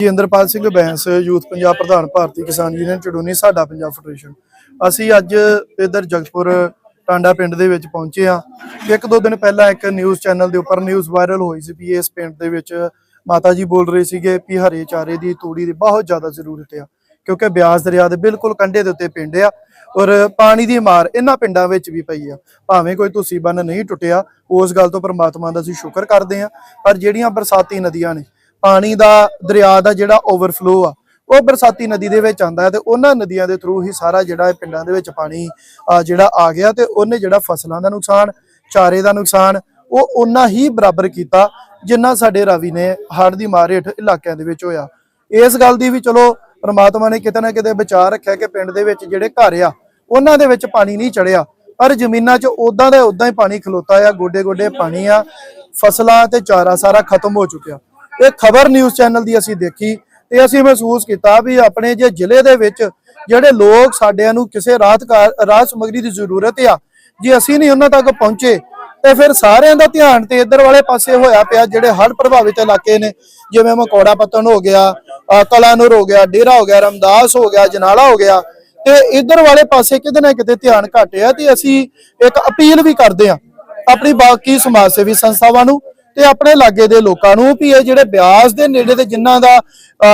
ਜੀ ਇੰਦਰਪਾਲ ਸਿੰਘ ਬੈਂਸ, ਯੂਥ ਪੰਜਾਬ ਪ੍ਰਧਾਨ ਭਾਰਤੀ ਕਿਸਾਨ ਯੂਨੀਅਨ ਚੜੂਨੀ ਸਾਡਾ ਪੰਜਾਬ ਫੈਡਰੇਸ਼ਨ। ਅਸੀਂ ਅੱਜ ਇਧਰ ਜਗਤਪੁਰ, ਟਾਂਡਾ ਪਿੰਡ ਦੇ ਵਿੱਚ ਪਹੁੰਚੇ ਆ ਇੱਕ ਦੋ ਦਿਨ ਪਹਿਲਾਂ ਇੱਕ ਨਿਊਜ਼ ਚੈਨਲ ਦੇ ਉੱਪਰ ਨਿਊਜ਼ ਵਾਇਰਲ ਹੋਈ ਸੀ ਵੀ ਇਸ ਪਿੰਡ ਦੇ ਵਿੱਚ ਮਾਤਾ ਜੀ ਬੋਲ ਰਹੇ ਸੀਗੇ ਵੀ ਹਰੇ ਚਾਰੇ ਦੀ ਤੂੜੀ ਦੀ ਬਹੁਤ ਜ਼ਿਆਦਾ ਜ਼ਰੂਰਤ ਆ, ਕਿਉਂਕਿ ਬਿਆਸ ਦਰਿਆ ਦੇ ਬਿਲਕੁਲ ਕੰਢੇ ਦੇ ਉੱਤੇ ਪਿੰਡ ਆ ਔਰ ਪਾਣੀ ਦੀ ਮਾਰ ਇਹਨਾਂ ਪਿੰਡਾਂ ਵਿੱਚ ਵੀ ਪਈ ਆ। ਭਾਵੇਂ ਕੋਈ ਤੁਸੀਂ ਬੰਨ ਨਹੀਂ ਟੁੱਟਿਆ, ਉਸ ਗੱਲ ਤੋਂ ਪ੍ਰਮਾਤਮਾ ਦਾ ਅਸੀਂ ਸ਼ੁਕਰ ਕਰਦੇ ਆ ਪਰ ਜਿਹੜੀਆਂ ਬਰਸਾਤੀ ਨਦੀਆਂ ਨੇ ਪਾਣੀ ਦਾ ਦਰਿਆ ਦਾ ਜਿਹੜਾ ਓਵਰਫਲੋ ਆ, ਉਹ ਬਰਸਾਤੀ ਨਦੀ ਦੇ ਵਿੱਚ ਆਂਦਾ ਹੈ ਤੇ ਉਹਨਾਂ ਨਦੀਆਂ ਦੇ ਥਰੂ ਹੀ ਸਾਰਾ ਜਿਹੜਾ ਇਹ ਪਿੰਡਾਂ ਦੇ ਵਿੱਚ ਪਾਣੀ ਜਿਹੜਾ ਆ ਗਿਆ ਤੇ ਉਹਨੇ ਜਿਹੜਾ ਫਸਲਾਂ ਦਾ ਨੁਕਸਾਨ, ਚਾਰੇ ਦਾ ਨੁਕਸਾਨ, ਉਹ ਉਨਾ ਹੀ ਬਰਾਬਰ ਕੀਤਾ ਜਿੰਨਾ ਸਾਡੇ ਰਾਵੀ ਨੇ ਹੜ੍ਹ ਦੀ ਮਾਰ ਹੇਠ ਇਲਾਕਿਆਂ ਦੇ ਵਿੱਚ ਹੋਇਆ। ਇਸ ਗੱਲ ਦੀ ਵੀ ਚਲੋ ਪਰਮਾਤਮਾ ਨੇ ਕਿਤੇ ਨਾ ਕਿਤੇ ਵਿਚਾਰ ਰੱਖਿਆ ਕਿ ਪਿੰਡ ਦੇ ਵਿੱਚ ਜਿਹੜੇ ਘਰ ਆ, ਉਹਨਾਂ ਦੇ ਵਿੱਚ ਪਾਣੀ ਨਹੀਂ ਚੜਿਆ ਪਰ ਜ਼ਮੀਨਾਂ 'ਚ ਉਦਾਂ ਦਾ ਉਦਾਂ ਹੀ ਪਾਣੀ ਖਲੋਤਾ ਆ ਗੋਡੇ ਗੋਡੇ ਪਾਣੀ ਆ, ਫਸਲਾਂ ਤੇ ਚਾਰਾ ਸਾਰਾ ਖਤਮ ਹੋ ਚੁੱਕਿਆ। ਇਹ ਖਬਰ ਨਿਊਜ਼ ਚੈਨਲ ਦੀ ਅਸੀਂ ਦੇਖੀ ਤੇ ਅਸੀਂ ਮਹਿਸੂਸ ਕੀਤਾ ਵੀ ਆਪਣੇ ਜੇ ਜ਼ਿਲ੍ਹੇ ਦੇ ਵਿੱਚ ਜਿਹੜੇ ਲੋਕ ਸਾਡਿਆਂ ਨੂੰ ਕਿਸੇ ਰਾਹਤ ਰਾਹਤ ਸਮਗਰੀ ਦੀ ਜ਼ਰੂਰਤ ਆ, ਜੇ ਅਸੀਂ ਨਹੀਂ ਉਹਨਾਂ ਤੱਕ ਪਹੁੰਚੇ, ਤੇ ਫਿਰ ਸਾਰਿਆਂ ਦਾ ਧਿਆਨ ਤੇ ਇੱਧਰ ਵਾਲੇ ਪਾਸੇ ਹੋਇਆ ਪਿਆ ਜਿਹੜੇ ਹੜ੍ਹ ਪ੍ਰਭਾਵਿਤ ਇਲਾਕੇ ਨੇ, ਜਿਵੇਂ ਮਕੌੜਾ ਪਤਨ ਹੋ ਗਿਆ ਅਹ ਕਲਾਨੂਰ ਹੋ ਗਿਆ, ਡੇਰਾ ਹੋ ਗਿਆ, ਰਮਦਾਸ ਹੋ ਗਿਆ, ਜਨਾਲਾ ਹੋ ਗਿਆ, ਤੇ ਇੱਧਰ ਵਾਲੇ ਪਾਸੇ ਕਿਤੇ ਨਾ ਕਿਤੇ ਧਿਆਨ ਘਟਿਆ ਤੇ ਅਸੀਂ ਇੱਕ ਅਪੀਲ ਵੀ ਕਰਦੇ ਆ, ਆਪਣੀ ਬਾਕੀ ਸਮਾਜ ਸੇਵੀ ਸੰਸਥਾਵਾਂ ਨੂੰ ਤੇ ਆਪਣੇ ਲਾਗੇ ਦੇ ਲੋਕਾਂ ਨੂੰ ਵੀ ਇਹ ਜਿਹੜੇ ਬਿਆਸ ਦੇ ਨੇੜੇ ਤੇ ਜਿਨ੍ਹਾਂ ਦਾ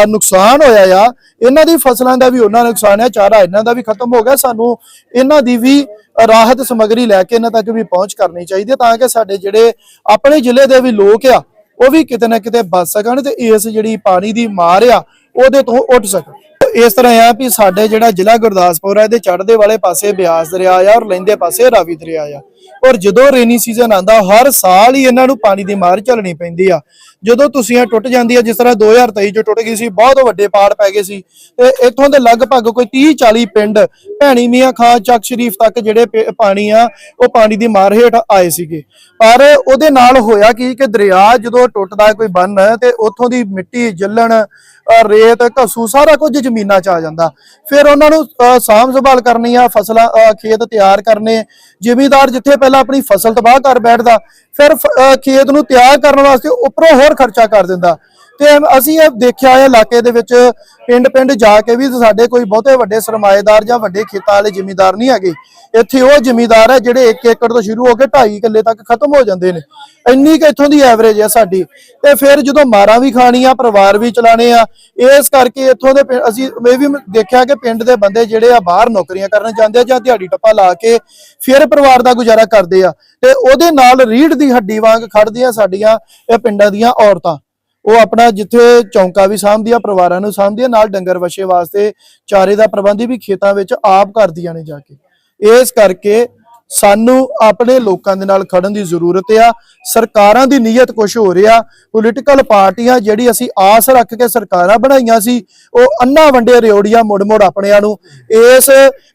ਨੁਕਸਾਨ ਹੋਇਆ ਆ, ਇਹਨਾਂ ਦੀ ਫਸਲਾਂ ਦਾ ਵੀ ਉਹਨਾਂ ਨੁਕਸਾਨ ਹੈ ਚਾਰਾ ਇਹਨਾਂ ਦਾ ਵੀ ਖਤਮ ਹੋ ਗਿਆ। ਸਾਨੂੰ ਇਹਨਾਂ ਦੀ ਵੀ ਰਾਹਤ ਸਮਗਰੀ ਲੈ ਕੇ ਇਹਨਾਂ ਤੱਕ ਵੀ ਪਹੁੰਚ ਕਰਨੀ ਚਾਹੀਦੀ ਹੈ ਤਾਂ ਕਿ ਸਾਡੇ ਜਿਹੜੇ ਆਪਣੇ ਜ਼ਿਲ੍ਹੇ ਦੇ ਵੀ ਲੋਕ ਆ, ਉਹ ਵੀ ਕਿਤੇ ਨਾ ਕਿਤੇ ਬਚ ਸਕਣ ਤੇ ਇਸ ਜਿਹੜੀ ਪਾਣੀ ਦੀ ਮਾਰ ਆ, ਉਹਦੇ ਤੋਂ ਉੱਠ ਸਕਣ। ਇਸ ਤਰ੍ਹਾਂ ਆ ਵੀ ਸਾਡੇ ਜਿਹੜਾ ਜ਼ਿਲ੍ਹਾ ਗੁਰਦਾਸਪੁਰ ਆ, ਇਹਦੇ ਚੜ੍ਹਦੇ ਵਾਲੇ ਪਾਸੇ ਬਿਆਸ ਦਰਿਆ ਆ ਔਰ ਲੈਂਦੇ ਪਾਸੇ ਰਾਵੀ ਦਰਿਆ ਆ। ਔਰ ਜਦੋਂ ਰੇਨੀ ਸੀਜ਼ਨ ਆਂਦਾ ਹਰ ਸਾਲ ਹੀ ਇਹਨਾਂ ਨੂੰ ਪਾਣੀ ਦੀ ਮਾਰ ਝੱਲਣੀ ਪੈਂਦੀ ਆ। ਜਦੋਂ ਤੁਸੀਂ ਟੁੱਟ ਜਾਂਦੀ ਆ, ਜਿਸ ਤਰ੍ਹਾਂ 2023 ਚ ਟੁੱਟ ਗਈ ਸੀ, ਬਹੁਤ ਵੱਡੇ ਪਾੜ ਪੈ ਗਏ ਸੀ। ਤੇ ਇੱਥੋਂ ਦੇ ਲਗਭਗ ਕੋਈ 30 40 ਪਿੰਡ ਭੈਣੀ ਮੀਆਂ ਖਾਂ ਚੱਕ ਸ਼ਰੀਫ ਤੱਕ ਜਿਹੜੇ ਪਾਣੀ ਆ, ਉਹ ਪਾਣੀ ਦੀ ਮਾਰ ਹੇਠ ਆਏ ਸੀਗੇ। ਪਰ ਉਹਦੇ ਨਾਲ ਹੋਇਆ ਕੀ ਕਿ ਦਰਿਆ ਜਦੋਂ ਟੁੱਟਦਾ, ਕੋਈ ਬੰਨ ਤੇ ਉੱਥੋਂ ਦੀ ਮਿੱਟੀ ਜੱਲਣ ਰੇਤ, ਘਸੂ, ਸਾਰਾ ਕੁਝ ਜ਼ਮੀਨਾਂ 'ਚ ਆ ਜਾਂਦਾ। ਫਿਰ ਉਹਨਾਂ ਨੂੰ, ਅਹ ਸਾਂਭ ਸੰਭਾਲ ਕਰਨੀ ਆ, ਫਸਲਾਂ, ਅਹ ਖੇਤ ਤਿਆਰ ਕਰਨੇ, ਜ਼ਿਮੀਦਾਰ ਜਿੱਥੇ ਪਹਿਲਾਂ ਆਪਣੀ ਫਸਲ ਤਬਾਹ ਕਰ ਬੈਠਦਾ, ਫਿਰ ਖੇਤ ਨੂੰ ਤਿਆਰ ਕਰਨ ਵਾਸਤੇ ਉੱਪਰੋਂ ਹੋਰ ਖਰਚਾ ਕਰ ਦਿੰਦਾ। ਤੇ ਅਸੀਂ ਇਹ ਦੇਖਿਆ ਹੈ ਇਲਾਕੇ ਦੇ ਵਿੱਚ ਪਿੰਡ ਪਿੰਡ ਜਾ ਕੇ ਵੀ ਸਾਡੇ ਕੋਈ ਬਹੁਤੇ ਵੱਡੇ ਸਰਮਾਏਦਾਰ ਜਾਂ ਵੱਡੇ ਖੇਤਾਂ ਵਾਲੇ ਜ਼ਿਮੀਦਾਰ ਨਹੀਂ ਹੈਗੇ। ਇੱਥੇ ਉਹ ਜ਼ਿਮੀਦਾਰ ਹੈ ਜਿਹੜੇ 1 ਏਕੜ ਤੋਂ ਸ਼ੁਰੂ ਹੋ ਕੇ 2.5 ਕਿੱਲੇ ਤੱਕ ਖਤਮ ਹੋ ਜਾਂਦੇ ਨੇ। ਇੰਨੀ ਕਿ ਇੱਥੋਂ ਦੀ ਐਵਰੇਜ ਹੈ ਸਾਡੀ। ਤੇ ਫਿਰ ਜਦੋਂ ਮਾਰਾਂ ਵੀ ਖਾਣੀਆਂ, ਪਰਿਵਾਰ ਵੀ ਚਲਾਣੇ ਆ, ਇਸ ਕਰਕੇ ਇੱਥੋਂ ਦੇ ਪਿੰ- ਅਸੀਂ ਇਹ ਵੀ ਦੇਖਿਆ ਕਿ ਪਿੰਡ ਦੇ ਬੰਦੇ ਜਿਹੜੇ ਆ ਬਾਹਰ ਨੌਕਰੀਆਂ ਕਰਨ ਜਾਂਦੇ ਆ ਜਾਂ ਦਿਹਾੜੀ ਟੱਪਾ ਲਾ ਕੇ ਫਿਰ ਪਰਿਵਾਰ ਦਾ ਗੁਜ਼ਾਰਾ ਕਰਦੇ ਆ। ਤੇ ਉਹਦੇ ਨਾਲ ਰੀੜ ਦੀ ਹੱਡੀ ਵਾਂਗ ਖੜਦੀਆਂ ਸਾਡੀਆਂ ਇਹ ਪਿੰਡਾਂ ਦੀਆਂ ਔਰਤਾਂ। ਉਹ ਆਪਣਾ ਜਿੱਥੇ ਚੌਂਕਾ ਵੀ ਸਾਂਭਦੀਆਂ, ਪਰਿਵਾਰਾਂ ਨੂੰ ਸਾਂਭਦੀਆਂ, ਨਾਲ ਡੰਗਰ ਵਛੇ ਵਾਸਤੇ ਚਾਰੇ ਦਾ ਪ੍ਰਬੰਧ ਵੀ ਖੇਤਾਂ ਵਿੱਚ ਆਪ ਕਰਦੀਆਂ ਨੇ ਜਾ ਕੇ। ਇਸ ਕਰਕੇ ਸਾਨੂੰ ਆਪਣੇ ਲੋਕਾਂ ਦੇ ਨਾਲ ਖੜਨ ਦੀ ਜ਼ਰੂਰਤ ਆ, ਸਰਕਾਰਾਂ ਦੀ ਨੀਅਤ ਕੁਝ ਹੋ ਰਿਹਾ ਪੋਲੀਟੀਕਲ ਪਾਰਟੀਆਂ ਜਿਹੜੀ ਅਸੀਂ ਆਸ ਰੱਖ ਕੇ ਸਰਕਾਰਾਂ ਬਣਾਈਆਂ ਸੀ, ਉਹ ਅੰਨਾ ਵੰਡੇ ਰਿਓੜੀਆਂ ਮੁੜ ਮੁੜ ਆਪਣਿਆਂ ਨੂੰ। ਇਸ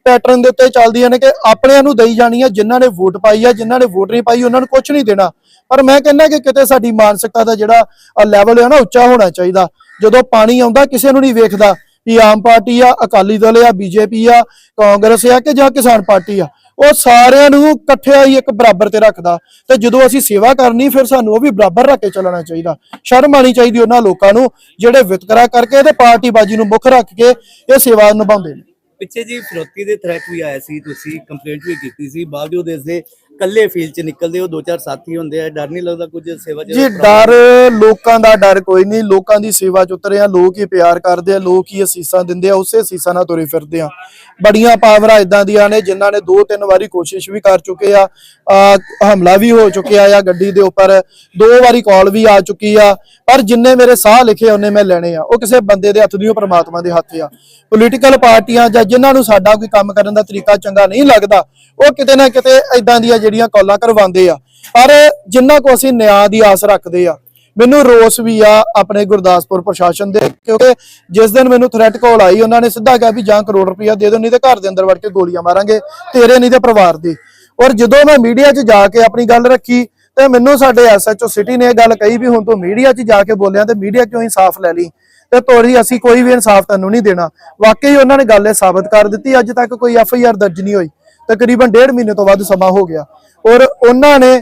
ਪੈਟਰਨ ਦੇ ਉੱਤੇ ਚੱਲਦੀਆਂ ਨੇ ਕਿ ਆਪਣਿਆਂ ਨੂੰ ਦੇਈ ਜਾਣੀਆਂ, ਜਿਨ੍ਹਾਂ ਨੇ ਵੋਟ ਪਾਈ ਆ, ਜਿਨ੍ਹਾਂ ਨੇ ਵੋਟ ਨਹੀਂ ਪਾਈ, ਉਹਨਾਂ ਨੂੰ ਕੁਝ ਨਹੀਂ ਦੇਣਾ। ਪਰ ਮੈਂ ਕਹਿੰਦਾ ਕਿ ਕਿਤੇ ਸਾਡੀ ਮਾਨਸਿਕਤਾ ਦਾ ਜਿਹੜਾ ਲੈਵਲ ਹੈ ਨਾ, ਉੱਚਾ ਹੋਣਾ ਚਾਹੀਦਾ। ਜਦੋਂ ਪਾਣੀ ਆਉਂਦਾ, ਕਿਸੇ ਨੂੰ ਨਹੀਂ ਵੇਖਦਾ ਵੀ ਆਮ ਪਾਰਟੀ ਆ, ਅਕਾਲੀ ਦਲ ਆ, ਬੀਜੇਪੀ ਆ, ਕਾਂਗਰਸ ਆ, ਕਿ ਜਾਂ ਕਿਸਾਨ ਪਾਰਟੀ ਆ। ਉਹ ਸਾਰਿਆਂ ਨੂੰ ਇਕੱਠਿਆ ਹੀ ਇੱਕ ਬਰਾਬਰ ਤੇ ਰੱਖਦਾ ਤੇ ਜਦੋਂ ਅਸੀਂ ਸੇਵਾ ਕਰਨੀ, ਫਿਰ ਸਾਨੂੰ ਉਹ ਵੀ ਬਰਾਬਰ ਰੱਖ ਕੇ ਚੱਲਣਾ ਚਾਹੀਦਾ। ਸ਼ਰਮ ਆਣੀ ਚਾਹੀਦੀ ਉਹਨਾਂ ਲੋਕਾਂ ਨੂੰ, ਜਿਹੜੇ ਵਿਤਕਰਾ ਕਰਕੇ ਤੇ ਪਾਰਟੀਬਾਜ਼ੀ ਨੂੰ ਮੁੱਖ ਰੱਖ ਕੇ ਇਹ ਸੇਵਾ ਨਿਭਾਉਂਦੇ ਨੇ। ਪਿੱਛੇ ਜੀ ਫਿਰੋਤੀ ਦੇ ਥ੍ਰੈਟ ਵੀ ਆਇਆ ਸੀ, ਤੁਸੀਂ ਕੰਪਲੇਂਟ ਵੀ ਕੀਤੀ ਸੀ ਬਾਵਜੂਦ ਇਸ ਦੇ ਕੱਲੇ ਫੀਲਡ 'ਚ ਨਿਕਲਦੇ ਹੋ ਦੋ ਚਾਰ ਸਾਥੀ ਹੁੰਦੇ ਆ ਡਰ ਨਹੀਂ ਲੱਗਦਾ ਕੁਝ ਸੇਵਾ 'ਚ ਜੀ ਡਰ ਲੋਕਾਂ ਦਾ ਡਰ ਕੋਈ ਨਹੀਂ ਲੋਕਾਂ ਦੀ ਸੇਵਾ ਚ ਉਤਰੇ ਆ ਲੋਕ ਹੀ ਪਿਆਰ ਕਰਦੇ ਆ ਲੋਕ ਹੀ ਅਸੀਸਾਂ ਦਿੰਦੇ ਆ ਉਸੇ ਅਸੀਸਾਂ ਨਾਲ ਤੁਰੇ ਫਿਰਦੇ ਆ। ਬੜੀਆਂ ਪਾਵਰਾਂ ਇਦਾਂ ਦੀਆਂ ਨੇ ਜਿਨ੍ਹਾਂ ਨੇ ਦੋ ਤਿੰਨ ਵਾਰੀ ਕੋਸ਼ਿਸ਼ ਵੀ ਕਰ ਚੁੱਕੇ ਆ ਆ, ਹਮਲਾ ਵੀ ਹੋ ਚੁੱਕਿਆ ਆ ਗੱਡੀ ਦੇ ਉੱਪਰ ਦੋ ਵਾਰੀ ਕਾਲ ਵੀ ਆ ਚੁੱਕੀ ਆ ਪਰ ਜਿੰਨੇ ਮੇਰੇ ਸਾਹ ਲਿਖੇ ਉਹਨੇ ਮੈਂ ਲੈਣੇ ਆ। ਉਹ ਕਿਸੇ ਬੰਦੇ ਦੇ ਹੱਥ ਨਹੀਂ ਉਹ ਪ੍ਰਮਾਤਮਾ ਦੇ ਹੱਥ ਆ। ਪੋਲੀਟੀਕਲ ਪਾਰਟੀਆਂ ਜਾਂ ਜਿਨ੍ਹਾਂ ਨੂੰ ਸਾਡਾ ਕੋਈ ਕੰਮ ਕਰਨ ਦਾ ਤਰੀਕਾ ਚੰਗਾ ਨਹੀਂ ਲੱਗਦਾ ਉਹ ਕਿਤੇ ਨਾ ਕਿਤੇ ਇਦਾਂ ਦੀਆਂ ਜਿਹੜੀਆਂ ਕਾਲਾਂ ਕਰਵਾਉਂਦੇ ਆ, ਪਰ ਜਿੰਨਾ ਕੋ ਅਸੀਂ ਨਿਆਂ ਦੀ ਆਸ ਰੱਖਦੇ ਆ, ਮੈਨੂੰ ਰੋਸ ਵੀ ਆ ਆਪਣੇ ਗੁਰਦਾਸਪੁਰ ਪ੍ਰਸ਼ਾਸਨ ਦੇ, ਕਿਉਂਕਿ ਜਿਸ ਦਿਨ ਮੈਨੂੰ ਥ੍ਰੈਟ ਕਾਲ ਆਈ, ਉਹਨਾਂ ਨੇ ਸਿੱਧਾ ਕਿਹਾ ਵੀ ਜਾਂ ਕਰੋੜ ਰੁਪਇਆ ਦੇ ਦਿਓ, ਨਹੀਂ ਤੇ ਘਰ ਦੇ ਅੰਦਰ ਵੜ ਕੇ ਗੋਲੀਆਂ ਮਾਰਾਂਗੇ, ਤੇਰੇ ਨਹੀਂ ਤੇ ਪਰਿਵਾਰ ਦੀ। ਔਰ ਜਦੋਂ ਮੈਂ ਮੀਡੀਆ 'ਚ ਜਾ ਕੇ ਆਪਣੀ ਗੱਲ ਰੱਖੀ, ਤੇ ਮੈਨੂੰ ਸਾਡੇ ਐਸਐਚਓ ਸਿਟੀ ਨੇ ਇਹ ਗੱਲ ਕਹੀ ਵੀ ਹੁਣ ਤੂੰ ਮੀਡੀਆ 'ਚ ਜਾ ਕੇ ਬੋਲਿਆ ਤੇ ਮੀਡੀਆ ਕਿਉਂ ਇਨਸਾਫ ਲੈ ਲਈ? ਤੇ ਤੋਰੀ ਅਸੀਂ ਕੋਈ ਵੀ ਇਨਸਾਫ ਤੈਨੂੰ ਨਹੀਂ ਦੇਣਾ। ਵਾਕਈ ਉਹਨਾਂ ਨੇ ਗੱਲ ਇਹ ਸਾਬਤ ਕਰ ਦਿੱਤੀ, ਅੱਜ ਤੱਕ ਕੋਈ ਐਫ ਆਈ ਆਰ ਦਰਜ ਨਹੀਂ ਹੋਈ। ਤਕਰੀਬਨ ਡੇਢ ਮਹੀਨੇ ਤੋਂ ਵੱਧ ਸਮਾਂ ਹੋ ਗਿਆ। ਔਰ ਉਹਨਾਂ ਨੇ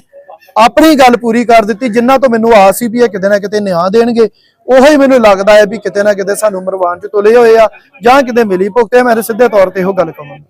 ਆਪਣੀ ਗੱਲ ਪੂਰੀ ਕਰ ਦਿੱਤੀ ਜਿਨ੍ਹਾਂ ਤੋਂ ਮੈਨੂੰ ਆਸ ਸੀ ਵੀ ਇਹ ਕਿਤੇ ਨਾ ਕਿਤੇ ਨਿਆਂ ਦੇਣਗੇ, ਉਹੀ ਮੈਨੂੰ ਲੱਗਦਾ ਹੈ ਵੀ ਕਿਤੇ ਨਾ ਕਿਤੇ ਸਾਨੂੰ ਮਰਵਾਨ ਚ ਤੁਲੇ ਹੋਏ ਆ ਜਾਂ ਕਿਤੇ ਮਿਲੀ ਭੁਗਤੇ, ਮੈਂ ਸਿੱਧੇ ਤੌਰ ਤੇ ਇਹੋ ਗੱਲ ਕਹਾਂਗਾ।